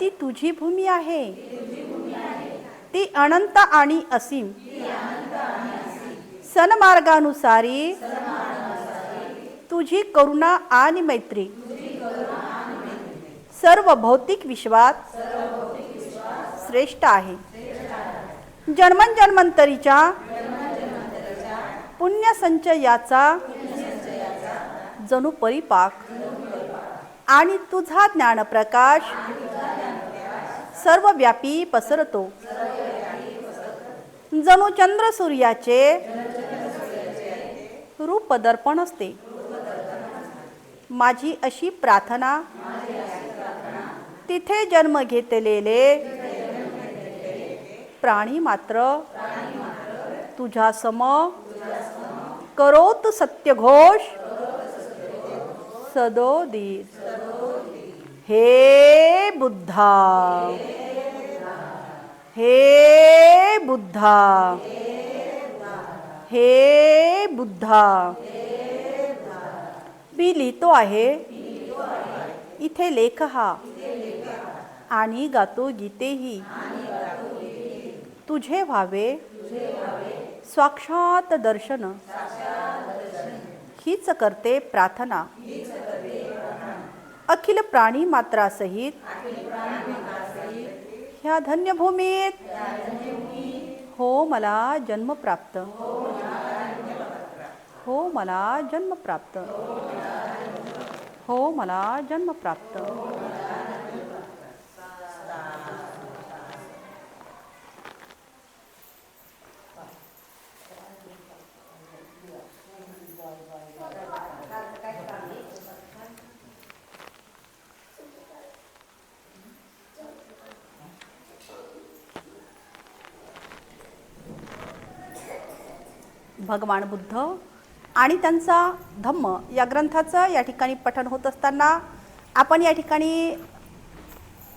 ती तुझी भूमी आहे. ती अनंत आणि असीम. सनमार्गानुसारी तुझी करुणा आणि मैत्री. सर्व भौतिक विश्वात श्रेष्ठ आहे. जन्मंजन्मंतरीच्या पुण्यसंचयाचा जणू परिपाक आणि तुझा ज्ञानप्रकाश सर्वव्यापी पसरतो. जणू चंद्र सूर्याचे रूप दर्पण असते. माझी अशी प्रार्थना तिथे जन्म घेतलेले प्राणी मात्र तुझ्या सम करोत सत्यघोष सदोदीर हे बुद्धा. हे बुद्धा. हे बुद्धा. मी लिहितो आहे. इथे लेख हा. आणि गातो गीतेही. तुझे व्हावे. साक्षात दर्शन. हीच करते प्रार्थना. अखिल प्राणी मात्रासहित ह्या धन्यभूमीत हो मला जन्म प्राप्त. हो मला जन्म प्राप्त. हो मला जन्म प्राप्त. भगवान बुद्ध आणि त्यांचा धम्म या ग्रंथाचं या ठिकाणी पठण होत असताना आपण या ठिकाणी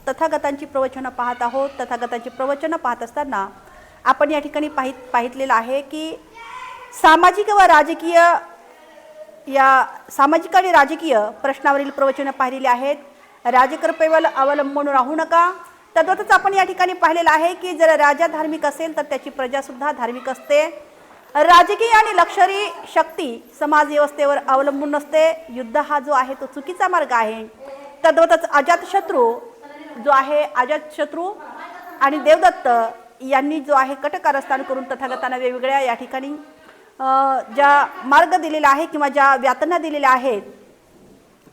तथागतांची प्रवचनं पाहत आहोत. तथागतांची प्रवचनं पाहत असताना आपण या ठिकाणी पाहित पाहितलेलं आहे की सामाजिक व राजकीय या सामाजिक आणि राजकीय प्रश्नावरील प्रवचनं पाहिलेली आहेत. राजकृपेवर अवलंबून राहू नका. तद्वतच आपण या ठिकाणी पाहिलेलं आहे की जर राजा धार्मिक असेल तर त्याची प्रजासुद्धा धार्मिक असते. राजकीय आणि लष्करी शक्ती समाज व्यवस्थेवर अवलंबून नसते. युद्ध हा जो आहे तो चुकीचा मार्ग आहे. तद्वतच अजातशत्रू जो आहे अजातशत्रू आणि देवदत्त यांनी जो आहे कटकारस्थान करून तथागतांना वेगवेगळ्या या ठिकाणी ज्या मार्ग दिलेला आहे किंवा ज्या व्यातना दिलेल्या आहेत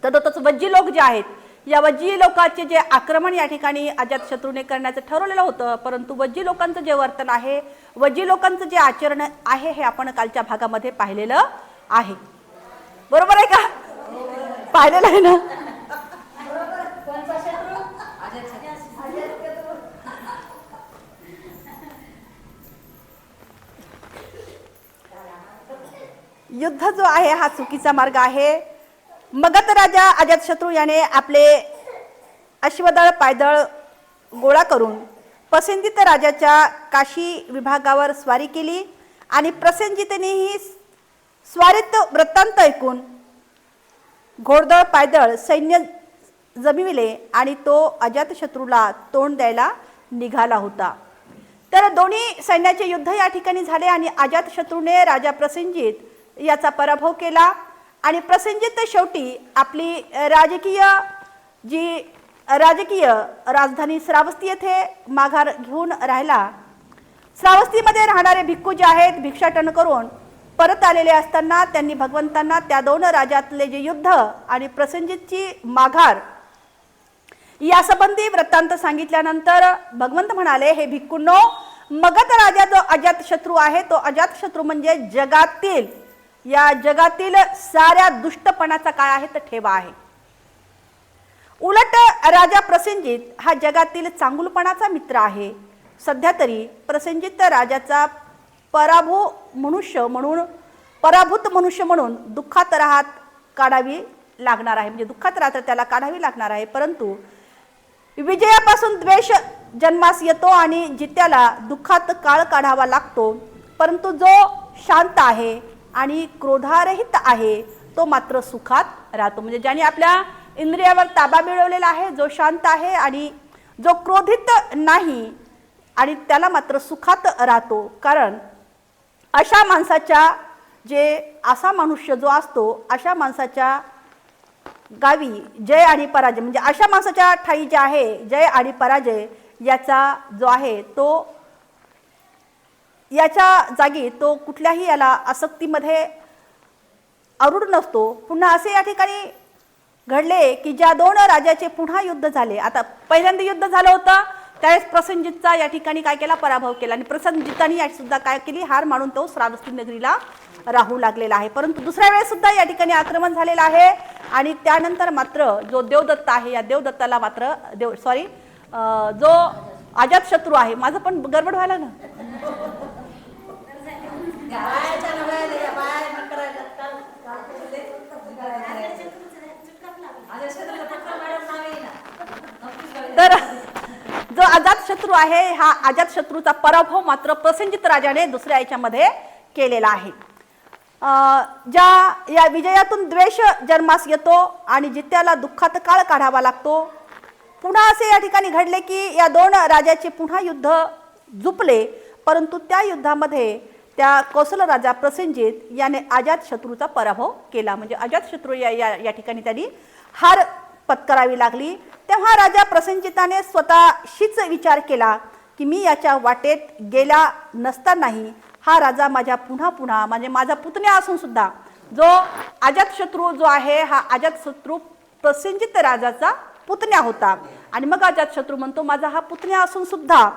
तद्वतच वज्जी लोक जे आहेत या वज्जी लोकांचे जे आक्रमण या ठिकाणी अजातशत्रूने करण्याचं ठरवलेलं होतं परंतु वज्जी लोकांचं जे वर्तन आहे वज्जी लोकांचं जे आचरण आहे हे आपण कालच्या भागामध्ये पाहिलेलं आहे. बरोबर आहे का? पाहिलेलं आहे ना? युद्ध जो आहे हा चुकीचा मार्ग आहे. मगध राजा अजातशत्रू याने आपले अश्वदळ पायदळ गोळा करून पसंतीत राजाच्या काशी विभागावर स्वारी केली आणि प्रसेनजितनेही स्वारीत वृत्तांत ऐकून घोडदळ पायदळ सैन्य जमिविले आणि तो अजातशत्रूला तोंड द्यायला निघाला होता. तर दोन्ही सैन्याचे युद्ध या ठिकाणी झाले आणि अजातशत्रूने राजा प्रसेनजित याचा पराभव केला. आणि प्रसंजित शेवटी आपली राजकीय जी राजकीय राजधानी श्रावस्ती येथे माघार घेऊन राहिला. श्रावस्तीमध्ये राहणारे भिक्खू जे आहेत भिक्षाटन करून परत आलेले असताना त्यांनी भगवंतांना त्या दोन राजातले जे युद्ध आणि प्रसंजितची माघार यासंबंधी वृत्तांत सांगितल्यानंतर भगवंत म्हणाले हे भिक्खूंनो मगध राजा जो अजात शत्रू आहे तो अजात शत्रू म्हणजे जगातील या जगातील साऱ्या दुष्टपणाचा काय आहे तर ठेवा आहे. उलट राजा प्रसेनजित हा जगातील चांगुलपणाचा मित्र आहे. सध्या तरी प्रसेनजित राजाचा पराभू मनुष्य म्हणून पराभूत मनुष्य म्हणून दुःखात राहत काढावी लागणार आहे. म्हणजे दुःखात राहत त्याला काढावी लागणार आहे. परंतु विजयापासून द्वेष जन्मास येतो आणि जित्याला दुःखात काळ काढावा लागतो. परंतु जो शांत आहे आणि क्रोधारहित आहे तो मात्र सुखात राहतो. म्हणजे ज्याने आपल्या इंद्रियावर ताबा मिळवलेला आहे जो शांत आहे आणि जो क्रोधित नाही आणि त्याला मात्र सुखात राहतो. कारण अशा माणसाच्या जे असा मनुष्य जो असतो अशा माणसाच्या गावी जय आणि पराजय म्हणजे अशा माणसाच्या ठाई जे आहे जय आणि पराजय याचा जो आहे तो याच्या जागी तो कुठल्याही याला आसक्तीमध्ये आरूढ नसतो. पुन्हा असे या ठिकाणी घडले की ज्या दोन राजाचे पुन्हा युद्ध झाले. आता पहिल्यांदा युद्ध झालं होतं त्यावेळेस प्रसंजितचा या ठिकाणी काय केला? पराभव केला. आणि प्रसंजितांनी या सुद्धा काय केली? हार मानून तो श्रावस्ती नगरीला राहू लागलेला आहे. परंतु दुसऱ्या वेळेस सुद्धा या ठिकाणी आक्रमण झालेलं आहे. आणि त्यानंतर मात्र जो देवदत्त आहे या देवदत्ताला मात्र देव सॉरी जो अजात शत्रू आहे माझं पण गडबड व्हायला ना गावाच्या नव्याने या बाया करायला काल काल केले माझ्या शेताला पत्र मॅडम नाव येईना नक्कीच गावी तर जो अजात शत्रू आहे हा अजात शत्रूचा पराभव मात्र प्रसंजित राजाने दुसऱ्या याच्यामध्ये केलेला आहे. ज्या या विजयातून द्वेष जन्मास येतो आणि जित्याला दुःखात काळ काढावा लागतो पुन्हा असे या ठिकाणी घडले की या दोन राजाचे पुन्हा युद्ध जुपले परंतु त्या युद्धामध्ये त्या कौशल राजा प्रसंजित याने अजात शत्रूचा पराभव केला. म्हणजे अजात शत्रू या या या ठिकाणी त्यांनी हार पत्करावी लागली. तेव्हा राजा प्रसंजिताने स्वतःशीच विचार केला की मी याच्या वाटेत गेला नसतानाही हा राजा माझ्या पुन्हा पुन्हा म्हणजे माझा पुतण्या असून सुद्धा जो अजातशत्रू जो आहे हा अजातशत्रू प्रसंजित राजाचा पुतण्या होता. आणि मग अजातशत्रू म्हणतो माझा हा पुतण्या असून सुद्धा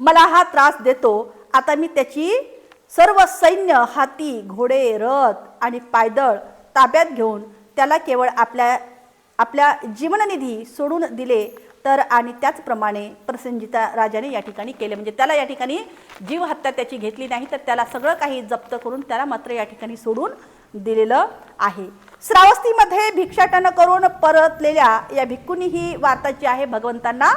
मला हा त्रास देतो. आता मी त्याची सर्व सैन्य हाती घोडे रथ आणि पायदळ ताब्यात घेऊन त्याला केवळ आपल्या आपल्या जीवननिधी सोडून दिले तर आणि त्याचप्रमाणे प्रसंजिता राजाने या ठिकाणी केले. म्हणजे त्याला या ठिकाणी जीवहत्या त्याची घेतली नाही तर त्याला सगळं काही जप्त करून त्याला मात्र या ठिकाणी सोडून दिलेलं आहे. श्रावस्तीमध्ये भिक्षाटन करून परतलेल्या या भिक्कूंनी ही वार्ता जी आहे भगवंतांना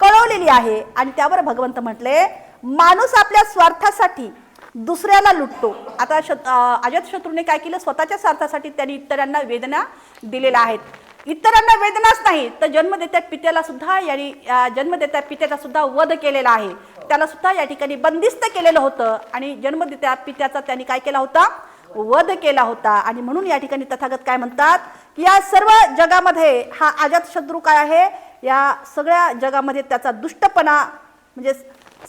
कळवलेली आहे. आणि त्यावर भगवंत म्हटले माणूस आपल्या स्वार्थासाठी दुसऱ्याला लुटतो. आता शत अं, अजात शत्रूने काय केलं? स्वतःच्या स्वार्थासाठी त्यांनी इतरांना वेदना दिलेल्या आहेत. इतरांना वेदनाच नाही. तर जन्मदेत्या पित्याला सुद्धा यांनी अं, जन्मदेत्या पित्याचा सुद्धा वध केलेला आहे. त्याला सुद्धा या ठिकाणी बंदिस्त केलेलं होतं आणि जन्मदेत्या पित्याचा त्यांनी काय केला होता? वध केला होता. आणि म्हणून या ठिकाणी तथागत काय म्हणतात? की या सर्व जगामध्ये हा अजात शत्रू काय आहे? या सगळ्या जगामध्ये त्याचा दुष्टपणा म्हणजे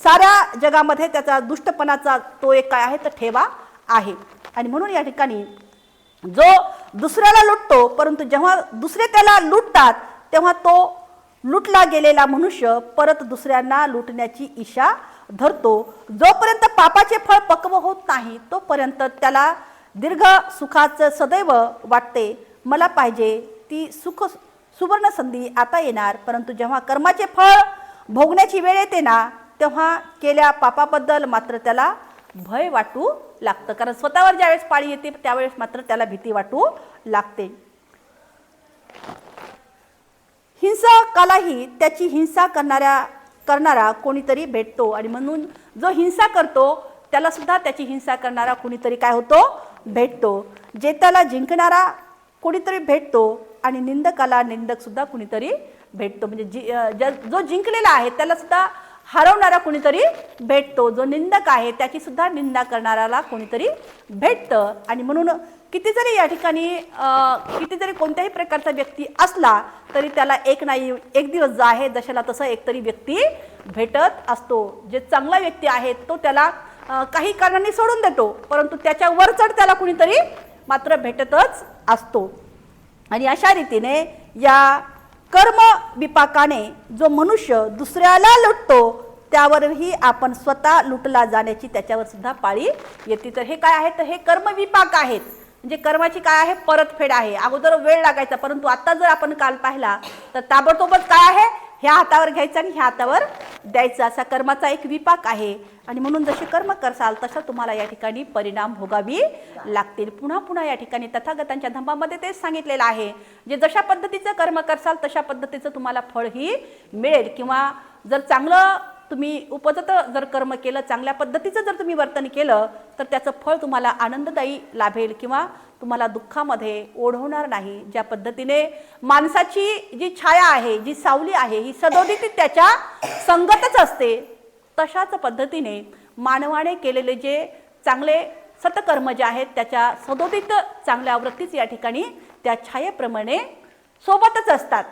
साऱ्या जगामध्ये त्याचा दुष्टपणाचा तो एक काय आहे? तर ठेवा आहे. आणि म्हणून या ठिकाणी जो दुसऱ्याला लुटतो परंतु जेव्हा दुसरे त्याला लुटतात तेव्हा तो लुटला गेलेला मनुष्य परत दुसऱ्यांना लुटण्याची इशा धरतो. जोपर्यंत पापाचे फळ पक्व होत नाही तोपर्यंत त्याला दीर्घ सुखाचं सदैव वाटते. मला पाहिजे ती सुख सुवर्ण संधी आता येणार परंतु जेव्हा कर्माचे फळ भोगण्याची वेळ येते ना तेव्हा केल्या पापाबद्दल मात्र त्याला भय वाटू लागतं. कारण स्वतःवर ज्यावेळेस पाळी येते त्यावेळेस मात्र त्याला भीती वाटू लागते. हिंसकालाही त्याची हिंसा करणाऱ्या करणारा कोणीतरी भेटतो. आणि म्हणून जो हिंसा करतो त्याला सुद्धा त्याची हिंसा करणारा कोणीतरी काय होतो? भेटतो. जे त्याला जिंकणारा कोणीतरी भेटतो आणि निंदकाला निंदक सुद्धा कुणीतरी भेटतो. म्हणजे जी जो जिंकलेला आहे त्याला सुद्धा हरवणारा कुणीतरी भेटतो. जो निंदक आहे त्याची सुद्धा निंदा करणाऱ्याला कोणीतरी भेटतं. आणि म्हणून किती जरी या ठिकाणी किती जरी कोणत्याही प्रकारचा व्यक्ती असला तरी त्याला एक नाही एक दिवस जो आहे जशाला तसं एकतरी व्यक्ती भेटत असतो. जे चांगला व्यक्ती आहे तो त्याला काही कारणांनी सोडून देतो. परंतु त्याच्या वरचढ त्याला कुणीतरी मात्र भेटतच असतो. आणि अशा रीतीने या कर्म विपाकाने जो मनुष्य दुसऱ्याला लुटतो त्यावरही आपण स्वतः लुटला जाण्याची त्याच्यावर सुद्धा पाळी येते. तर हे काय आहे? तर हे कर्मविपाक आहेत. म्हणजे कर्माची काय आहे? परतफेड आहे. अगोदर वेळ लागायचा परंतु आता जर आपण काल पाहिला तर ताबडतोबच काय आहे? ह्या हातावर घ्यायचं आणि ह्या हातावर द्यायचा असा कर्माचा एक विपाक आहे. आणि म्हणून जसे कर्म करसाल तसं तुम्हाला या ठिकाणी परिणाम भोगावी लागतील. पुन्हा पुन्हा या ठिकाणी तथागतांच्या धंबामध्ये तेच सांगितलेलं आहे. जे जशा पद्धतीचं कर्म करसाल तशा पद्धतीचं तुम्हाला फळही मिळेल. किंवा जर चांगलं तुम्ही उपजत जर कर्म केलं चांगल्या पद्धतीचं जर तुम्ही वर्तन केलं तर त्याचं फळ तुम्हाला आनंददायी लाभेल किंवा तुम्हाला दुःखामध्ये ओढवणार नाही. ज्या पद्धतीने माणसाची जी छाया आहे जी सावली आहे ही सदोदित त्याच्या संगतच असते. तशाच पद्धतीने मानवाने केलेले जे चांगले सतकर्म जे आहेत त्याच्या सदोदित चांगल्या वृत्तीच या ठिकाणी त्या छायेप्रमाणे सोबतच असतात.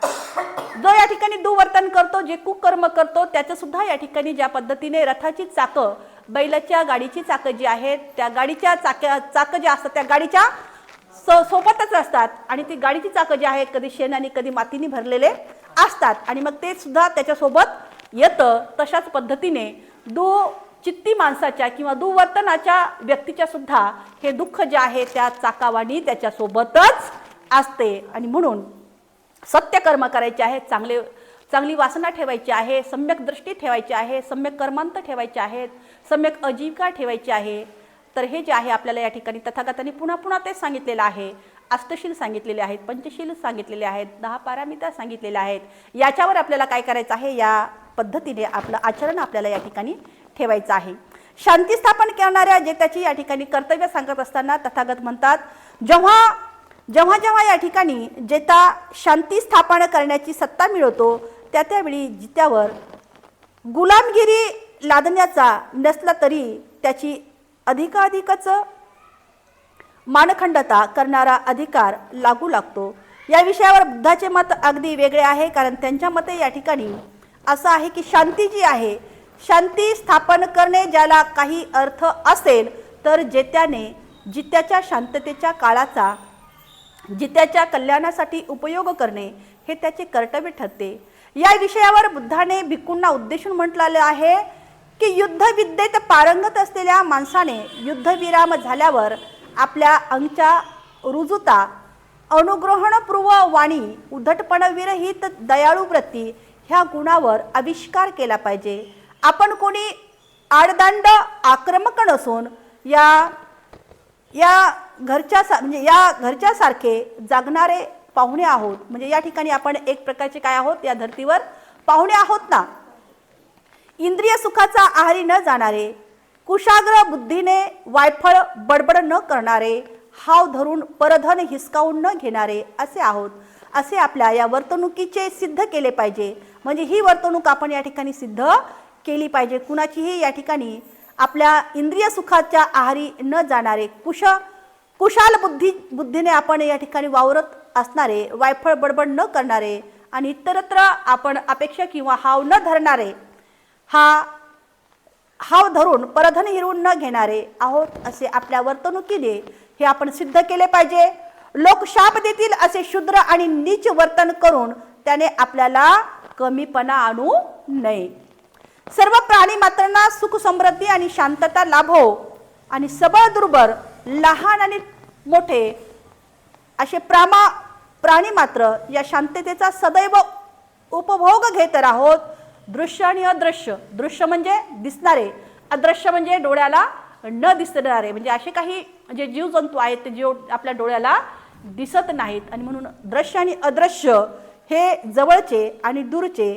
जो या ठिकाणी दुवर्तन करतो जे कुकर्म करतो त्याचं सुद्धा या ठिकाणी ज्या पद्धतीने रथाची चाकं बैलाच्या गाडीची चाकं जी आहेत त्या गाडीच्या चाक्या चाकं ज्या असतात त्या गाडीच्या स सोबतच असतात. आणि ती गाडीची चाकं जी आहेत कधी शेण आणि कधी मातीने भरलेले असतात. आणि मग ते सुद्धा त्याच्यासोबत येतं. तशाच पद्धतीने दु चित्ती माणसाच्या किंवा दुवर्तनाच्या व्यक्तीच्या सुद्धा हे दुःख जे आहे त्या चाकावाणी त्याच्यासोबतच असते. आणि म्हणून सत्य कर्म करायचे आहे चांगले चांगली वासना ठेवायची आहे सम्यक दृष्टी ठेवायची आहे सम्यक कर्मांत ठेवायचे आहेत सम्यक अजीविका ठेवायची आहे. तर हे जे आहे आपल्याला या ठिकाणी तथागतांनी पुन्हा पुन्हा तेच सांगितलेलं आहे. अष्टशील सांगितलेले आहेत पंचशील सांगितलेले आहेत दहा पारामिता सांगितलेल्या आहेत. याच्यावर आपल्याला काय करायचं आहे? या पद्धतीने आपलं आचरण आपल्याला या ठिकाणी ठेवायचं आहे. शांती स्थापन करणाऱ्या जे त्याची या ठिकाणी कर्तव्य सांगत असताना तथागत म्हणतात जेव्हा जेव्हा जेव्हा या ठिकाणी जेता शांती स्थापन करण्याची सत्ता मिळवतो त्या त्यावेळी जित्यावर गुलामगिरी लादण्याचा नसला तरी त्याची अधिकाधिकच मानखंडता करणारा अधिकार लागू लागतो. या विषयावर बुद्धाचे मत अगदी वेगळे आहे कारण त्यांच्या मते या ठिकाणी असं आहे की शांती जी आहे शांती स्थापन करणे ज्याला काही अर्थ असेल तर जेत्याने जित्याच्या शांततेच्या काळाचा जित्याच्या कल्याणासाठी उपयोग करणे हे त्याचे कर्तव्य ठरते. या विषयावर बुद्धाने भिक्खूंना उद्देशून म्हटलेलं आहे की युद्धविद्येत पारंगत असलेल्या माणसाने युद्धविराम झाल्यावर आपल्या अंगच्या रुजुता अनुग्रहणपूर्व वाणी उद्धटपण विरहित दयाळू ह्या गुणावर आविष्कार केला पाहिजे. आपण कोणी आडदांड आक्रमक नसून या या घरच्या सा म्हणजे या घरच्यासारखे जागणारे पाहुणे आहोत म्हणजे या ठिकाणी आपण एक प्रकारचे काय आहोत या धर्तीवर पाहुणे आहोत ना? इंद्रिय सुखाचा आहारी न जाणारे कुशाग्र बुद्धीने वायफळ बडबड न करणारे हाव धरून परधन हिसकावून न घेणारे असे आहोत. असे आपल्या या वर्तणुकीचे सिद्ध केले पाहिजे. म्हणजे ही वर्तणूक आपण या ठिकाणी सिद्ध केली पाहिजे. कुणाचीही या ठिकाणी आपल्या इंद्रिय सुखाच्या आहारी न जाणारे कुश कुशाल बुद्धी बुद्धीने आपण या ठिकाणी वावरत असणारे वायफळ बडबड न करणारे आणि इतरत्र आपण अपेक्षा किंवा हाव न धरणारे हा हाव धरून परधन हिरवून न घेणारे आहोत असे आपल्या वर्तणुकीने हे आपण सिद्ध केले पाहिजे. लोक शाप देतील असे शुद्र आणि नीच वर्तन करून त्याने आपल्याला कमीपणा आणू नये. सर्व प्राणी मात्रांना सुख समृद्धी आणि शांतता लाभो आणि सबळ दुर्बल लहान आणि मोठे असे प्रामा प्राणी मात्र या शांततेचा सदैव उपभोग घेत राहोत. दृश्य आणि अदृश्य. दृश्य म्हणजे दिसणारे अदृश्य म्हणजे डोळ्याला न दिसणारे. म्हणजे असे काही जे जीवजंतू आहेत ते जीव आपल्या डोळ्याला दिसत नाहीत. आणि म्हणून दृश्य आणि अदृश्य हे जवळचे आणि दूरचे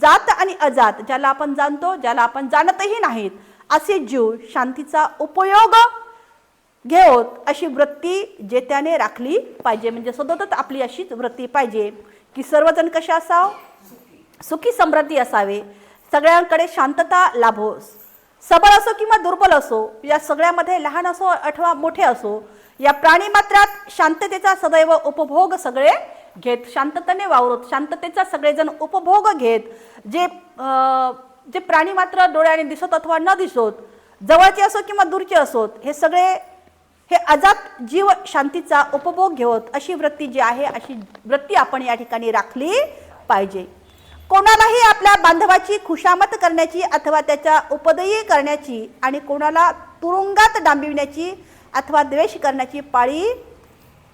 जात आणि अजात ज्याला आपण जाणतो ज्याला आपण जाणतही नाहीत असे जीव शांतीचा उपयोग घेऊत अशी वृत्ती जेत्याने राखली पाहिजे. म्हणजे सतत आपली अशीच वृत्ती पाहिजे. की सर्वजण कसे असाव? सुखी समृद्धी असावे. सगळ्यांकडे शांतता लाभो. सबळ असो किंवा दुर्बल असो या सगळ्यामध्ये लहान असो अथवा मोठे असो या प्राणी मात्रात शांततेचा सदैव उपभोग सगळे घेत. शांततेने वावरत शांततेचा सगळेजण उपभोग घेत. जे जे प्राणी मात्र डोळ्याने दिसत अथवा न दिसत जवळचे असो किंवा दूरचे असोत हे सगळे हे अजात जीव शांतीचा उपभोग घेवत अशी वृत्ती जी आहे अशी वृत्ती आपण या ठिकाणी राखली पाहिजे. कोणालाही आपल्या बांधवाची खुशामत करण्याची अथवा त्याच्या उपदयी करण्याची आणि कोणाला तुरुंगात डांबिवण्याची अथवा द्वेष करण्याची पाळी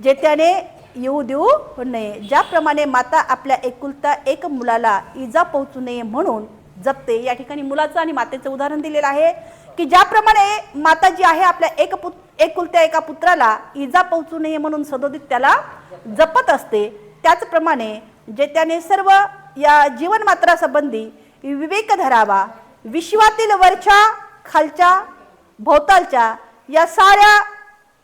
जेत्याने येऊ देऊ नये. ज्याप्रमाणे माता आपल्या एकुलता एक मुलाला इजा पोहोचू नये म्हणून जपते. या ठिकाणी मुलाचं आणि मातेचं उदाहरण दिलेलं आहे. की ज्याप्रमाणे माता जी आहे आपल्या एक पुत एकुलत्या एका पुत्राला इजा पोहोचू नये म्हणून सदोदित त्याला जपत असते त्याचप्रमाणे जे त्याने सर्व या जीवनमात्रासंबंधी विवेक धरावा विश्वातील वरच्या खालच्या भोवतालच्या या साऱ्या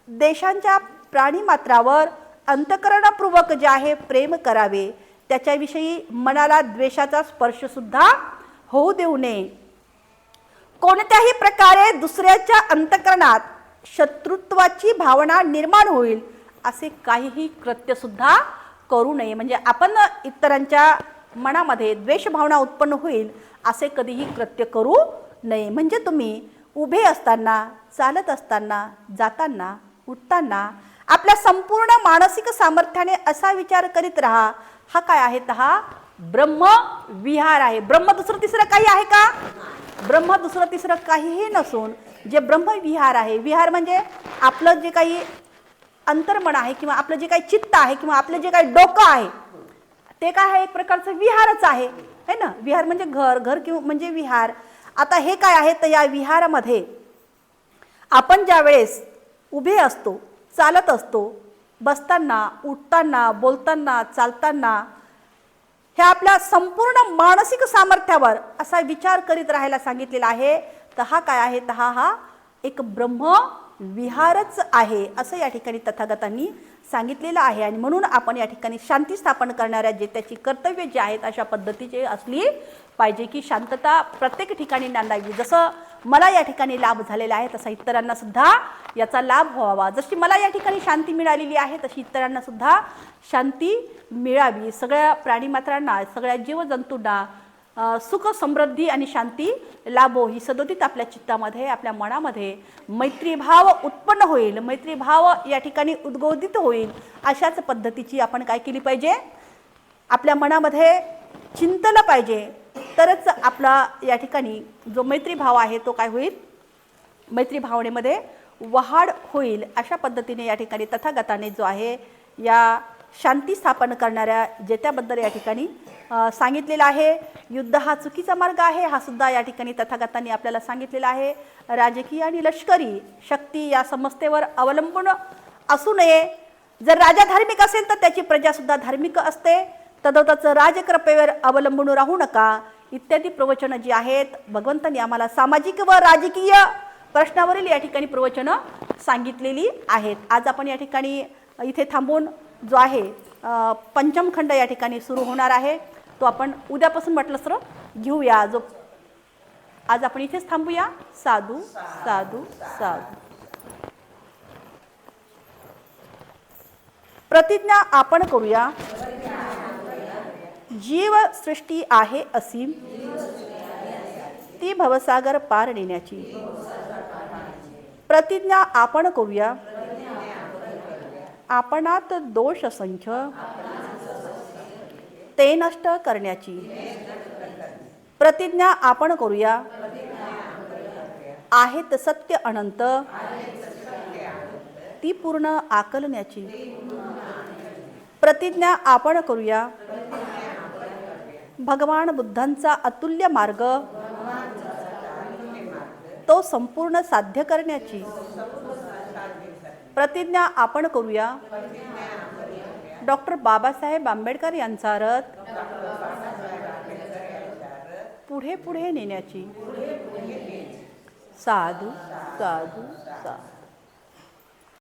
देशांच्या प्राणीमात्रावर अंतकरणपूर्वक जे आहे प्रेम करावे त्याच्याविषयी मनाला द्वेषाचा स्पर्श सुद्धा होऊ देऊ नये. कोणत्याही प्रकारे दुसऱ्याच्या अंतकरणात शत्रुत्वाची भावना निर्माण होईल असे काहीही कृत्यसुद्धा करू नये. म्हणजे आपण इतरांच्या मनामध्ये द्वेषभावना उत्पन्न होईल असे कधीही कृत्य करू नये. म्हणजे तुम्ही उभे असताना चालत असताना जाताना उठताना आपल्या संपूर्ण मानसिक सामर्थ्याने असा विचार करीत राहा हा काय आहे? तर हा ब्रह्म विहार आहे. ब्रह्म दुसरं तिसरं काही आहे का? ब्रह्म दुसरं तिसरं काहीही नसून जे ब्रह्मविहार आहे विहार म्हणजे आपलं जे काही अंतर्मन आहे किंवा आपलं जे काही चित्त आहे किंवा आपलं जे काही डोकं आहे ते काय आहे? एक प्रकारचं विहारच आहे. है ना? विहार म्हणजे घर घर किंवा म्हणजे विहार. आता हे काय आहे? तर या विहारामध्ये आपण ज्या वेळेस उभे असतो चालत असतो बसताना उठताना बोलताना चालताना हे आपल्या संपूर्ण मानसिक सामर्थ्यावर असा विचार करीत राहायला सांगितलेला आहे. तर हा काय आहे? तर हा हा एक ब्रह्म विहारच आहे असं या ठिकाणी तथागतांनी सांगितलेलं आहे आणि म्हणून आपण या ठिकाणी शांती स्थापन करणाऱ्या जे त्याची कर्तव्य जे आहेत अशा पद्धतीचे असली पाहिजे की शांतता प्रत्येक ठिकाणी नांदावी. जसं मला या ठिकाणी लाभ झालेला आहे तसा इतरांना सुद्धा याचा लाभ व्हावा. जशी मला या ठिकाणी शांती मिळालेली आहे तशी इतरांना सुद्धा शांती मिळावी. सगळ्या प्राणीमात्रांना सगळ्या जीवजंतूंना सुख समृद्धी आणि शांती लाभो. ही सदोदित आपल्या चित्तामध्ये आपल्या मनामध्ये मैत्रीभाव उत्पन्न होईल. मैत्रीभाव या ठिकाणी उद्बोधित होईल. अशाच पद्धतीची आपण काय केली पाहिजे? आपल्या मनामध्ये चिंतलं पाहिजे. तरच आपला या ठिकाणी जो मैत्रीभाव आहे तो काय होईल? मैत्री भावनेमध्ये वहाड होईल. अशा पद्धतीने या ठिकाणी तथागताने जो आहे या शांती स्थापन करणाऱ्या जेत्याबद्दल या ठिकाणी सांगितलेलं आहे. युद्ध हा चुकीचा मार्ग आहे हा सुद्धा या ठिकाणी तथागतांनी आपल्याला सांगितलेला आहे. राजकीय आणि लष्करी शक्ती या समस्येवर अवलंबून असू नये. जर राजा धार्मिक असेल तर त्याची प्रजासुद्धा धार्मिक असते. तदवताचं राजकृपेवर अवलंबून राहू नका. इत्यादी प्रवचनं जी आहेत भगवंतांनी आम्हाला सामाजिक व राजकीय प्रश्नावरील या ठिकाणी प्रवचनं सांगितलेली आहेत. आज आपण या ठिकाणी इथे थांबून जो आहे पंचमखंड या ठिकाणी सुरू होणार आहे. तो आपण उद्यापासून म्हटलं सर घेऊया. जो आज आपण इथेच थांबूया. साधू साधू साधू. प्रतिज्ञा आपण करूया. जीव सृष्टी आहे असीम ती भवसागर पार नेण्याची. प्रतिज्ञा आपण करूया. आपणात दोष असंख्य. ते नष्ट करण्याची. प्रतिज्ञा आपण करूया. आहेत सत्य अनंत. ती पूर्ण आकलण्याची. प्रतिज्ञा आपण करूया. भगवान बुद्धांचा अतुल्य मार्ग. तो संपूर्ण साध्य करण्याची. प्रतिज्ञा आपण करूया. डॉक्टर बाबासाहेब आंबेडकर यांचा रथ. पुढे पुढे नेण्याची. साधू साधू साधू.